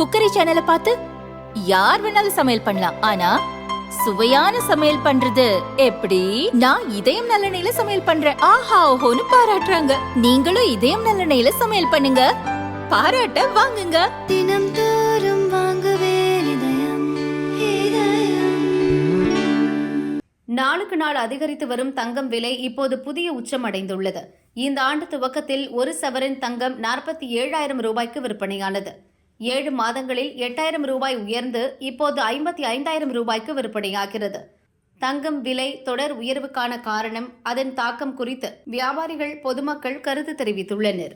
Cookery சேனலை பார்த்து யார் வேணாலும் சமையல் பண்ணலாம். ஆனா சுவையான சமையல் பண்றது எப்படி? நான் இதயம் நல்லெண்ணெயில சமையல் பண்றேன். ஆஹா ஓஹோன்னு பாராட்டுறாங்க. நீங்களும் இதயம் நல்லெண்ணெயில சமையல் பண்ணுங்க. பாராட்ட வாங்குங்க. தினம் தோறும் வாங்குவே இதயம் இதயம். நாளுக்கு நாள் அதிகரித்து வரும் தங்கம் விலை இப்போது புதிய உச்சம் அடைந்துள்ளது. இந்த ஆண்டு துவக்கத்தில் ஒரு சவரன் தங்கம் நாற்பத்தி ஏழாயிரம் ரூபாய்க்கு விற்பனையானது. ஏழு மாதங்களில் எட்டாயிரம் ரூபாய் உயர்ந்து இப்போது ஐம்பத்தி ஐந்தாயிரம் ரூபாய்க்கு விற்பனையாகிறது. தங்கம் விலை தொடர் உயர்வுக்கான காரணம் அதன் தாக்கம் குறித்து வியாபாரிகள் பொதுமக்கள் கருத்து தெரிவித்துள்ளனர்.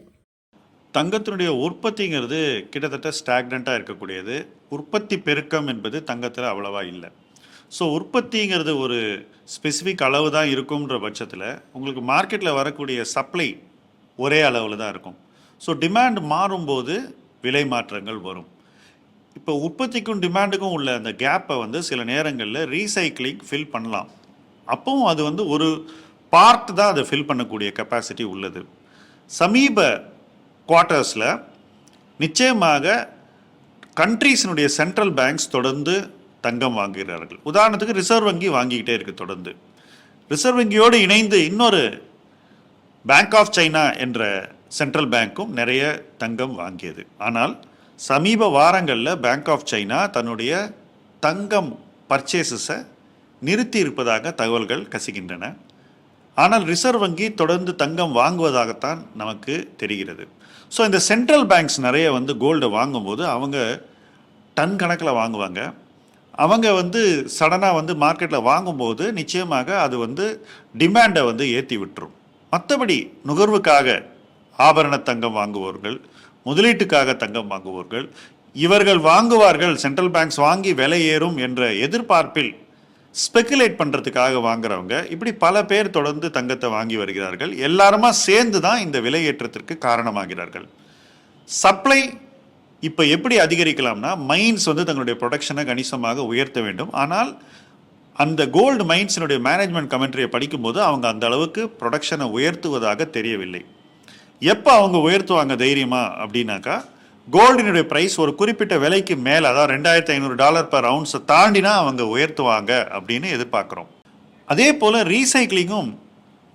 தங்கத்தினுடைய உற்பத்திங்கிறது கிட்டத்தட்ட ஸ்டாக்னண்ட்டாக இருக்கக்கூடியது. உற்பத்தி பெருக்கம் என்பது தங்கத்தில் அவ்வளவா இல்லை. ஸோ உற்பத்திங்கிறது ஒரு ஸ்பெசிஃபிக் அளவு தான் இருக்கும்ன்ற பட்சத்தில் உங்களுக்கு மார்க்கெட்டில் வரக்கூடிய சப்ளை ஒரே அளவில் தான் இருக்கும். ஸோ டிமாண்ட் மாறும்போது விலை மாற்றங்கள் வரும். இப்போ உற்பத்திக்கும் டிமாண்டுக்கும் உள்ள அந்த கேப்பை வந்து சில நேரங்களில் ரீசைக்ளிங் ஃபில் பண்ணலாம். அப்பவும் அது வந்து ஒரு பார்ட் தான் அதை ஃபில் பண்ணக்கூடிய கெப்பாசிட்டி உள்ளது. சமீப குவார்ட்டர்ஸில் நிச்சயமாக கண்ட்ரீஸினுடைய சென்ட்ரல் பேங்க்ஸ் தொடர்ந்து தங்கம் வாங்குகிறார்கள். உதாரணத்துக்கு ரிசர்வ் வங்கி வாங்கிக்கிட்டே இருக்குது தொடர்ந்து. ரிசர்வ் வங்கியோடு இணைந்து இன்னொரு பேங்க் ஆஃப் சைனா என்ற சென்ட்ரல் பேங்க்கும் நிறைய தங்கம் வாங்கியது. ஆனால் சமீப வாரங்களில் பேங்க் ஆஃப் சைனா தன்னுடைய தங்கம் பர்ச்சேசஸை நிறுத்தி இருப்பதாக தகவல்கள் கசிகின்றன. ஆனால் ரிசர்வ் வங்கி தொடர்ந்து தங்கம் வாங்குவதாகத்தான் நமக்கு தெரிகிறது. ஸோ இந்த சென்ட்ரல் பேங்க்ஸ் நிறைய வந்து கோல்டை வாங்கும்போது அவங்க டன் கணக்கில் வாங்குவாங்க. அவங்க வந்து சடனாக வந்து மார்க்கெட்டில் வாங்கும்போது நிச்சயமாக அது வந்து டிமாண்டை வந்து ஏற்றி விட்டுரும். மற்றபடி நுகர்வுக்காக ஆபரண தங்கம் வாங்குவோர்கள் முதலீட்டுக்காக தங்கம் வாங்குவோர்கள் இவர்கள் வாங்குவார்கள் சென்ட்ரல் பேங்க்ஸ் வாங்கி விலை ஏறும் என்ற எதிர்பார்ப்பில் ஸ்பெகுலேட் பண்ணுறதுக்காக வாங்குறவங்க இப்படி பல பேர் தொடர்ந்து தங்கத்தை வாங்கி வருகிறார்கள். எல்லாருமா சேர்ந்து தான் இந்த விலையேற்றத்திற்கு காரணமாகிறார்கள். சப்ளை இப்போ எப்படி அதிகரிக்கலாம்னா மைன்ஸ் வந்து தங்களுடைய ப்ரொடக்ஷனை கணிசமாக உயர்த்த வேண்டும். ஆனால் அந்த கோல்டு மைன்ஸினுடைய மேனேஜ்மெண்ட் கமெண்ட்ரியை படிக்கும்போது அவங்க அந்த அளவுக்கு ப்ரொடக்ஷனை உயர்த்துவதாக தெரியவில்லை. எப்போ அவங்க உயர்த்துவாங்க தைரியமா அப்படின்னாக்கா கோல்டினுடைய ப்ரைஸ் ஒரு குறிப்பிட்ட விலைக்கு மேலே அதாவது ரெண்டாயிரத்தி ஐநூறு டாலர் பர் அவுன்ஸை தாண்டினா அவங்க உயர்த்துவாங்க அப்படின்னு எதிர்பார்க்குறோம். அதே போல் ரீசைக்ளிங்கும்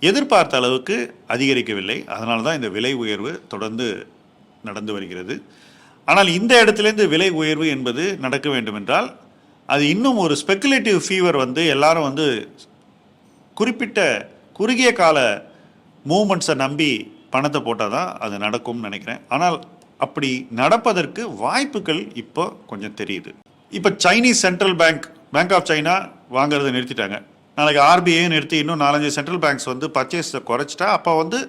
எதிர்பார்த்த அளவுக்கு அதிகரிக்கவில்லை. அதனால தான் இந்த விலை உயர்வு தொடர்ந்து நடந்து வருகிறது. ஆனால் இந்த இடத்துலேருந்து விலை உயர்வு என்பது நடக்க வேண்டுமென்றால் அது இன்னும் ஒரு ஸ்பெகுலேட்டிவ் ஃபீவர் வந்து எல்லாரும் வந்து குறிப்பிட்ட குறுகிய கால மூமெண்ட்ஸை நம்பி பணத்தை போட்டால் தான் அது நடக்கும்னு நினைக்கிறேன். ஆனால் அப்படி நடப்பதற்கு வாய்ப்புகள் இப்போ கொஞ்சம் தெரியுது. இப்போ Chinese central bank bank of China வாங்குறதை நிறுத்திட்டாங்க. நாளைக்கு ஆர்பிஐ நிறுத்தி இன்னும் நாலஞ்சு சென்ட்ரல் பேங்க்ஸ் வந்து பர்ச்சேஸை குறைச்சிட்டா அப்போ வந்து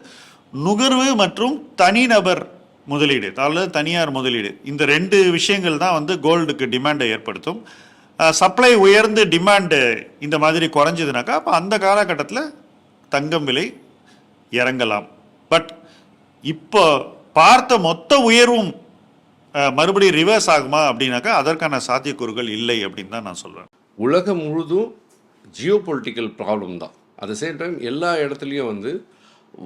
நுகர்வு மற்றும் தனிநபர் முதலீடு அதாவது தனியார் முதலீடு இந்த ரெண்டு விஷயங்கள் தான் வந்து கோல்டுக்கு டிமாண்டை ஏற்படுத்தும். சப்ளை உயர்ந்து டிமாண்டு இந்த மாதிரி குறைஞ்சதுனாக்கா அப்போ அந்த காலகட்டத்தில் தங்கம் விலை இறங்கலாம். பட் இப்போ பார்த்த மொத்த உயர்வும் மறுபடியும் ரிவர்ஸ் ஆகுமா அப்படின்னாக்கா அதற்கான சாத்தியக்கூறுகள் இல்லை அப்படின்னு தான் நான் சொல்கிறேன் உலகம் முழுதும் ஜியோ பொலிட்டிக்கல் ப்ராப்ளம் தான். அட் த சேம் டைம் எல்லா இடத்துலையும் வந்து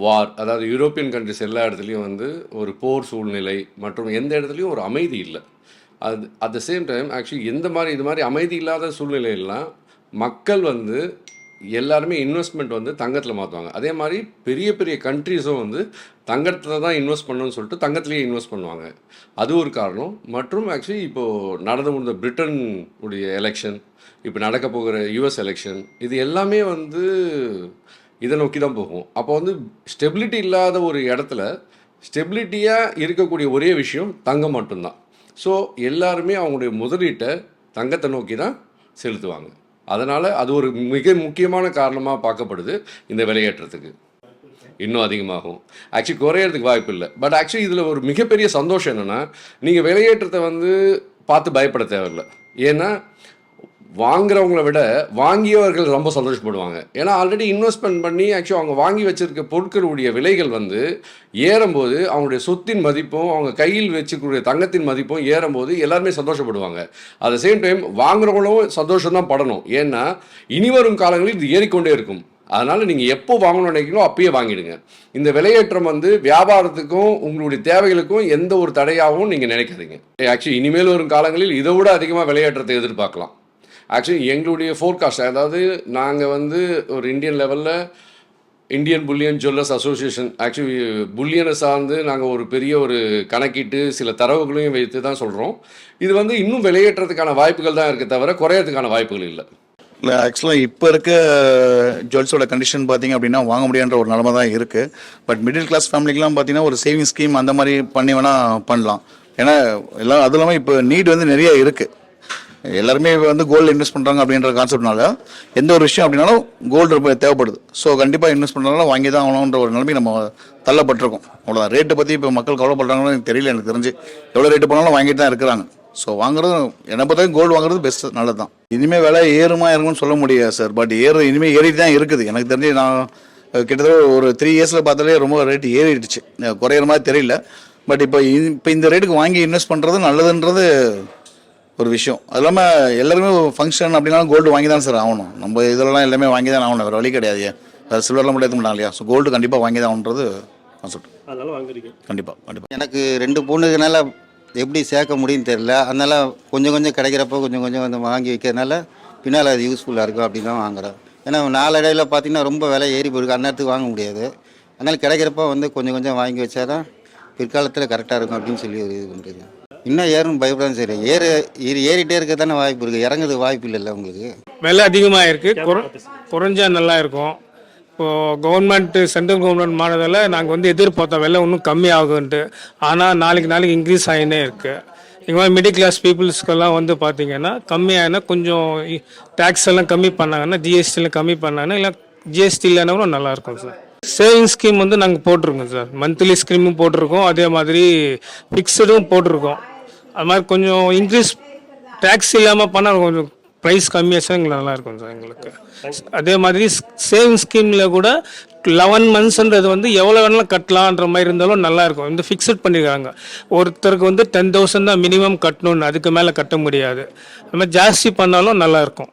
வார் அதாவது யூரோப்பியன் கண்ட்ரிஸ் எல்லா இடத்துலையும் வந்து ஒரு போர் சூழ்நிலை மற்றும் எந்த இடத்துலையும் ஒரு அமைதி இல்லை. அது at the same time actually எந்த மாதிரி இது மாதிரி அமைதி இல்லாத சூழ்நிலையெல்லாம் மக்கள் வந்து எல்லாருமே இன்வெஸ்ட்மெண்ட் வந்து தங்கத்தில் மாற்றுவாங்க அதே மாதிரி பெரிய பெரிய கண்ட்ரீஸும் வந்து தங்கத்தில் தான் இன்வெஸ்ட் பண்ணணும்னு சொல்லிட்டு தங்கத்துலேயே இன்வெஸ்ட் பண்ணுவாங்க. அது ஒரு காரணம். மற்றும் ஆக்சுவலி இப்போது நடந்து முடிந்த பிரிட்டன் உடைய எலெக்ஷன் இப்போ நடக்க போகிற யுஎஸ் எலெக்ஷன் இது எல்லாமே வந்து இதை நோக்கி தான் போகும். அப்போ வந்து ஸ்டெபிலிட்டி இல்லாத ஒரு இடத்துல ஸ்டெபிலிட்டியாக இருக்கக்கூடிய ஒரே விஷயம் தங்கம் மட்டும்தான். ஸோ எல்லாருமே அவங்களுடைய முதலீட்டை தங்கத்தை நோக்கி தான் செலுத்துவாங்க. அதனால் அது ஒரு மிக முக்கியமான காரணமாக பார்க்கப்படுது இந்த விலையேற்றத்துக்கு. இன்னும் அதிகமாகும். ஆக்சுவலி குறையிறதுக்கு வாய்ப்பு இல்லை. பட் ஆக்சுவலி இதில் ஒரு மிகப்பெரிய சந்தோஷம் என்னென்னா நீங்கள் விலையேற்றத்தை வந்து பார்த்து பயப்பட தேவையில்லை. ஏன்னா வாங்குறவங்கள விட வாங்கியவர்கள் ரொம்ப சந்தோஷப்படுவாங்க. ஏன்னா ஆல்ரெடி இன்வெஸ்ட்மெண்ட் பண்ணி ஆக்சுவலாக அவங்க வாங்கி வச்சிருக்க பொருட்களுடைய விலைகள் வந்து ஏறும்போது அவங்களுடைய சொத்தின் மதிப்பும் அவங்க கையில் வச்சுக்கூடிய தங்கத்தின் மதிப்பும் ஏறும்போது எல்லாருமே சந்தோஷப்படுவாங்க. அட் த சேம் டைம் வாங்குறவங்களும் சந்தோஷம் தான் படணும். ஏன்னா இனி வரும் காலங்களில் இது ஏறிக்கொண்டே இருக்கும். அதனால் நீங்கள் எப்போ வாங்கணும்னு நினைக்கிறீங்களோ அப்பயே வாங்கிடுங்க. இந்த விலையேற்றம் வந்து வியாபாரத்துக்கும் உங்களுடைய தேவைகளுக்கும் எந்த ஒரு தடையாகவும் நீங்கள் நினைக்காதீங்க. ஆக்சுவலி இனிமேல் வரும் காலங்களில் இதை விட அதிகமாக விலையேற்றத்தை எதிர்பார்க்கலாம். ஆக்சுவலி எங்களுடைய ஃபோர்காஸ்ட் அதாவது நாங்கள் வந்து ஒரு இந்தியன் லெவலில் Indian bullion jewellers association actually புல்லியனை சார்ந்து நாங்கள் ஒரு பெரிய ஒரு கணக்கிட்டு சில தரவுகளையும் வைத்து தான் சொல்கிறோம் இது வந்து இன்னும் வெளியேற்றத்துக்கான வாய்ப்புகள் தான் இருக்க தவிர குறையறதுக்கான வாய்ப்புகள் இல்லை. இல்லை ஆக்சுவலாக இப்போ இருக்க ஜுவல்ஸோட கண்டிஷன் பார்த்தீங்க அப்படின்னா வாங்க முடியான்ற ஒரு நிலமை தான் இருக்குது பட் மிடில் கிளாஸ் ஃபேமிலிக்கெலாம் பார்த்தீங்கன்னா ஒரு சேவிங் ஸ்கீம் அந்த மாதிரி பண்ணி வேணால் பண்ணலாம். ஏன்னா எல்லாம் அது இல்லாமல் இப்போ நீட் வந்து நிறைய இருக்குது எல்லாருமே வந்து கோல்டு இன்வெஸ்ட் பண்ணுறாங்க அப்படின்ற கான்செப்ட்னால எந்த ஒரு விஷயம் அப்படின்னாலும் கோல்டு ரொம்ப தேவைப்படுது. ஸோ கண்டிப்பாக இன்வெஸ்ட் பண்ணுறதுனால வாங்கி தான் ஆகணுன்ற ஒரு நிலைமை நம்ம தள்ளப்பட்டிருக்கோம். அவ்வளோதான் ரேட்டை பற்றி இப்போ மக்கள் கவலைப்படுறாங்கன்னு எனக்கு தெரியல எனக்கு தெரிஞ்சு. எவ்வளோ ரேட்டு போனாலும் வாங்கிட்டு தான் இருக்கிறாங்க. ஸோ வாங்குறது என்னை பொறுத்த கோல்டு வாங்குறது பெஸ்ட் நல்லது தான் இனிமேல் விலை ஏறுமா இறங்கும்னு சொல்ல முடியாது சார் பட் ஏறு இனிமேல் ஏறிட்டு தான் இருக்குது. எனக்கு தெரிஞ்சு நான் கிட்டத்தட்ட ஒரு த்ரீ இயர்ஸில் பார்த்தாலே ரொம்ப ரேட்டு ஏறிடுச்சு. குறையிற மாதிரி தெரியல. பட் இப்போ இப்போ இந்த ரேட்டுக்கு வாங்கி இன்வெஸ்ட் பண்ணுறது நல்லதுன்றது ஒரு விஷயம். அது இல்லாமல் எல்லாருமே ஃபங்க்ஷன் அப்படின்னாலும் கோல்டு வாங்கி தான் சார் ஆகணும். நம்ம இதெல்லாம் எல்லாமே வாங்கி தான் ஆகணும். வேறு வழி கிடையாது. வேறு சில்வர்லாம் மட்டும் எடுக்க மாட்டாங்க இல்லையா? ஸோ கோல்டு கண்டிப்பாக வாங்கி தான் ஆகணுன்றது கான்செப்ட் அதனால வாங்குறீங்க. கண்டிப்பாக கண்டிப்பாக எனக்கு ரெண்டு பொண்ணுக்குனால எப்படி சேர்க்க முடியும்னு தெரியல. அதனால கொஞ்சம் கொஞ்சம் கிடைக்கிறப்போ கொஞ்சம் கொஞ்சம் வந்து வாங்கி வைக்கிறதுனால பின்னால் அது யூஸ்ஃபுல்லாக இருக்கும் அப்படின்னு தான் வாங்குறேன். ஏன்னா நாளடைவில் பார்த்தீங்கன்னா ரொம்ப விலை ஏறி போயிருக்கு. அந்நேரத்துக்கு வாங்க முடியாது. அதனால் கிடைக்கிறப்போ வந்து கொஞ்சம் கொஞ்சம் வாங்கி வச்சா தான் பிற்காலத்தில் கரெக்டாக இருக்கும் அப்படின்னு சொல்லி ஒரு இது பண்ணுறது இன்னும் ஏறும் பயப்படாது சரி. ஏறு ஏறி ஏறிட்டே இருக்க தானே வாய்ப்பு இருக்குது இறங்குறது வாய்ப்பு இல்லைல்ல உங்களுக்கு? விலை அதிகமாக இருக்குது குற குறைஞ்சா நல்லா இருக்கும். இப்போது கவர்மெண்ட் சென்ட்ரல் கவர்மெண்ட் மானதில் நாங்கள் வந்து எதிர்பார்த்தோம். விலை இன்னும் கம்மி ஆகுன்ட்டு. ஆனால் நாளைக்கு நாளைக்கு இன்க்ரீஸ் ஆகினே இருக்குது இது மாதிரி மிடில் கிளாஸ் பீப்புள்ஸ்க்கெல்லாம் வந்து பார்த்தீங்கன்னா கம்மியானா கொஞ்சம் டேக்ஸ் எல்லாம் கம்மி பண்ணாங்கன்னா ஜிஎஸ்டியில் கம்மி பண்ணாங்கன்னா இல்லை ஜிஎஸ்டி இல்லைன்னா கூட நல்லாயிருக்கும் சார் சேவிங் ஸ்கீம் வந்து நாங்கள் போட்டிருக்கோம் சார் மந்த்லி ஸ்கீமும் போட்டிருக்கோம். அதே மாதிரி ஃபிக்ஸடும் போட்டிருக்கோம். அது மாதிரி கொஞ்சம் இன்க்ரீஸ் டேக்ஸ் இல்லாமல் பண்ணால் கொஞ்சம் ப்ரைஸ் கம்மியாக சார் எங்களுக்கு நல்லா இருக்கும் சார் எங்களுக்கு. அதே மாதிரி சேவிங் ஸ்கீமில் கூட லெவன் மந்த்ஸ்ன்றது வந்து எவ்வளோ வேணாலும் கட்டலான்ற மாதிரி இருந்தாலும் நல்லா இருக்கும். இந்த ஃபிக்ஸட் பண்ணியிருக்காங்க ஒருத்தருக்கு வந்து டென் தௌசண்ட் தான் மினிமம் கட்டணும்னு அதுக்கு மேலே கட்ட முடியாது. அது மாதிரி ஜாஸ்தி பண்ணாலும் நல்லாயிருக்கும்